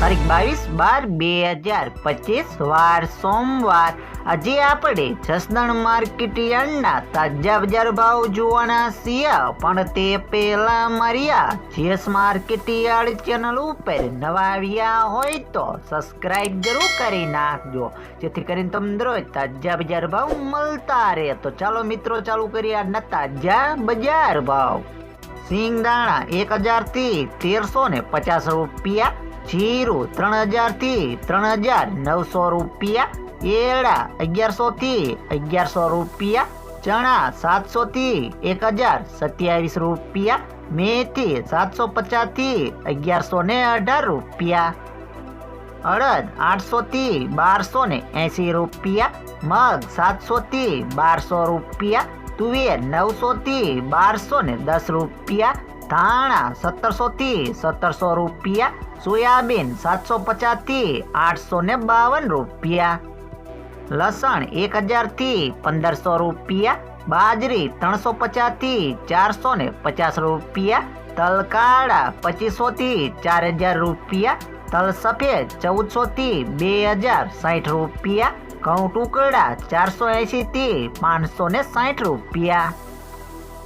તારીખ બાવીસ બાર બે હજાર પચીસ, વાર સોમવાર. આજે આપણે જસદણ માર્કેટ યાર્ડના તાજા બજાર ભાવ જોવાના પણ તે પહેલા મારિયા જેસ માર્કેટ યાર્ડ ચેનલ ઉપર નવા હોય તો સબસ્ક્રાઇબ જરૂર કરી નાખજો. જેથી કરીને તમને રોજ તાજા બજાર ભાવ મળતા રહે. તો ચાલો મિત્રો, ચાલુ કરીએ તાજા બજાર ભાવ. સિંગદાણા એક હજારથી તેરસો ને પચાસ રૂપિયા, જીરું ત્રણ હજારથી ત્રણ હજાર નવસો રૂપિયા એરડા અગિયારસો થી અગિયારસો રૂપિયા, ચણા સાતસો થી એક હજાર સત્યાવીસ રૂપિયા, મેથી સાતસો પચાસથી અગિયારસો ને અઢાર રૂપિયા, અડદ આઠસો થી બારસો ને એસી રૂપિયા, મગ સાતસો થી બારસો રૂપિયા તુવેર નવસો થી બારસો ને દસ રૂપિયા, ધાણા સત્તરસો થી સત્તરસો રૂપિયા, સોયાબીન સાતસો પચાસથી આઠસો ને બાવન રૂપિયા. લસણ એક હજારથી પંદરસો રૂપિયા, બાજરી ત્રણસો પચાસથી ચારસો ને પચાસ રૂપિયા, તલકાળા પચીસો થી ચાર હજાર રૂપિયા તલ સફેદ ચૌદસો થી બે હજાર સાઠ રૂપિયા ઘઉં ટુકડા ચારસો એંશી થી પાંચસો ને સાઠ રૂપિયા.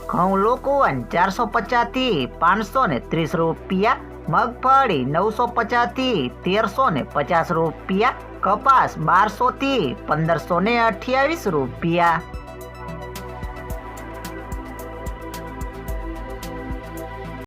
ઘઉં લોકવન ચારસો પચાસથી પાંચસો ને ત્રીસ રૂપિયા. મગફળી નવસો પચાસથી તેરસો ને પચાસ રૂપિયા. કપાસ બારસો થી પંદરસો ને અઠ્યાવીસ રૂપિયા.